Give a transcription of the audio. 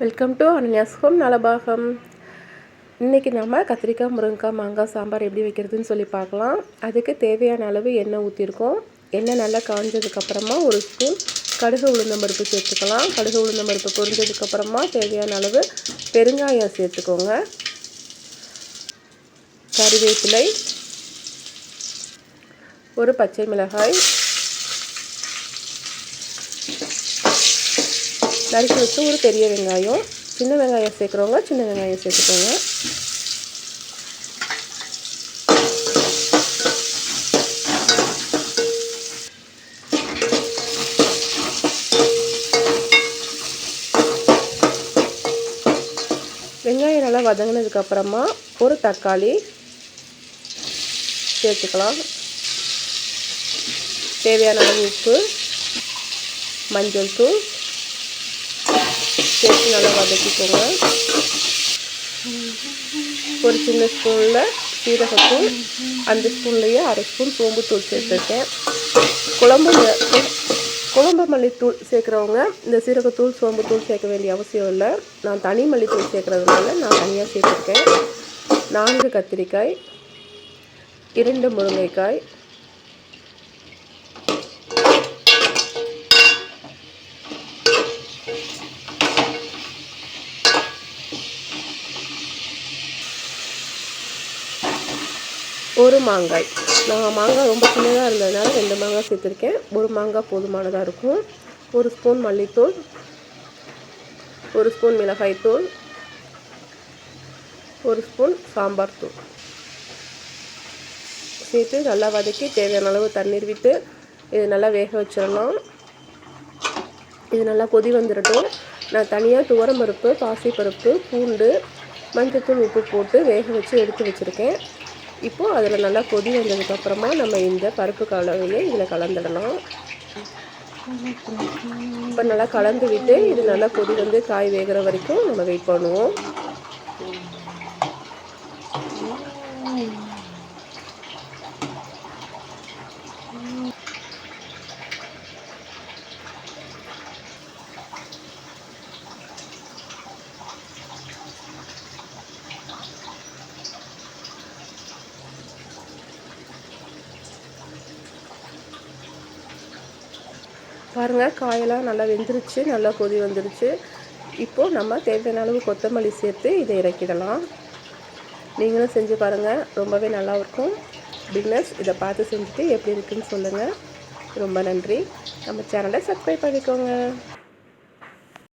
Welcome to Ananya's home நலபாகம் இன்றைக்கி நம்ம கத்திரிக்காய் முருங்கைக்காய் மாங்காய் சாம்பார் எப்படி வைக்கிறதுன்னு சொல்லி பார்க்கலாம். அதுக்கு தேவையான அளவு எண்ணெய் ஊற்றிருக்கோம் எண்ணெய் நல்லா காஞ்சதுக்கப்புறமா ஒரு ஸ்பூன் கடுகு உளுந்தம்பருப்பு சேர்த்துக்கலாம். கடுகு உளுந்தம்பருப்பு பொரிஞ்சதுக்கப்புறமா தேவையான அளவு பெருங்காயம் சேர்த்துக்கோங்க. கறிவேப்பிலை ஒரு பச்சை மிளகாய் நறுக்கி வச்சு ஒரு பெரிய வெங்காயம் சின்ன வெங்காயம் சேர்க்குறவங்க சின்ன வெங்காயம் சேர்த்துக்கோங்க. வெங்காயம் நல்லா வதங்கினதுக்கப்புறமா ஒரு தக்காளி சேர்த்துக்கலாம். தேவையான உப்பு மஞ்சள் தூள் சேர்த்து நல்லா வதக்கிக்கோங்க ஒரு சின்ன ஸ்பூனில் சீரகத்தூள் அந்த ஸ்பூன்லேயே அரை ஸ்பூன் சோம்புத்தூள் சேர்த்துருக்கேன். குழம்பு குழம்பு மல்லித்தூள் சேர்க்குறவங்க இந்த சீரகத்தூள் சோம்புத்தூள் சேர்க்க வேண்டிய அவசியம் இல்லை. நான் தனி மல்லித்தூள் சேர்க்குறதுனால நான் தனியாக சேர்த்துருக்கேன். நான்கு கத்திரிக்காய் இரண்டு முருங்கைக்காய் ஒரு மாங்காய். நான் மாங்காய் ரொம்ப சின்னதாக இருந்ததுனால ரெண்டு மாங்காய் சேர்த்துருக்கேன். ஒரு மாங்காய் போதுமானதாக இருக்கும். ஒரு ஸ்பூன் மல்லித்தூள். ஒரு ஸ்பூன் மிளகாய் தூள். ஒரு ஸ்பூன் சாம்பார் தூள். சேர்த்து நல்லா வதக்கி தேவையான அளவு தண்ணீர் விட்டு இது நல்லா வேக வச்சிடலாம். இது நல்லா கொதி வந்துடட்டும். நான் தனியாக துவரம்பருப்பு பாசிப்பருப்பு பூண்டு மஞ்சத்தூள் உப்பு போட்டு வேக வச்சு எடுத்து வச்சுருக்கேன். இப்போது அதில் நல்லா கொதி வந்ததுக்கப்புறமா நம்ம இந்த பருப்பு கலவையை இதில் கலந்துடலாம் இப்போ நல்லா கலந்து விட்டு இது நல்லா கொதி வந்து காய் வேகிற வரைக்கும் நம்ம வெயிட் பண்ணுவோம். பாருங்கள் காயெல்லாம் நல்லா வெந்துருச்சு நல்லா கொதி வந்துருச்சு. இப்போது நம்ம தேவையான அளவு கொத்தமல்லி சேர்த்து இதை இறக்கிடலாம். நீங்களும் செஞ்சு பாருங்கள் ரொம்பவே நல்லாயிருக்கும் பிக்னஸ் இதை பார்த்து செஞ்சுட்டு எப்படி இருக்குன்னு சொல்லுங்கள் ரொம்ப நன்றி. நம்ம சேனலை சப்ஸ்கிரைப் பண்ணிக்கோங்க.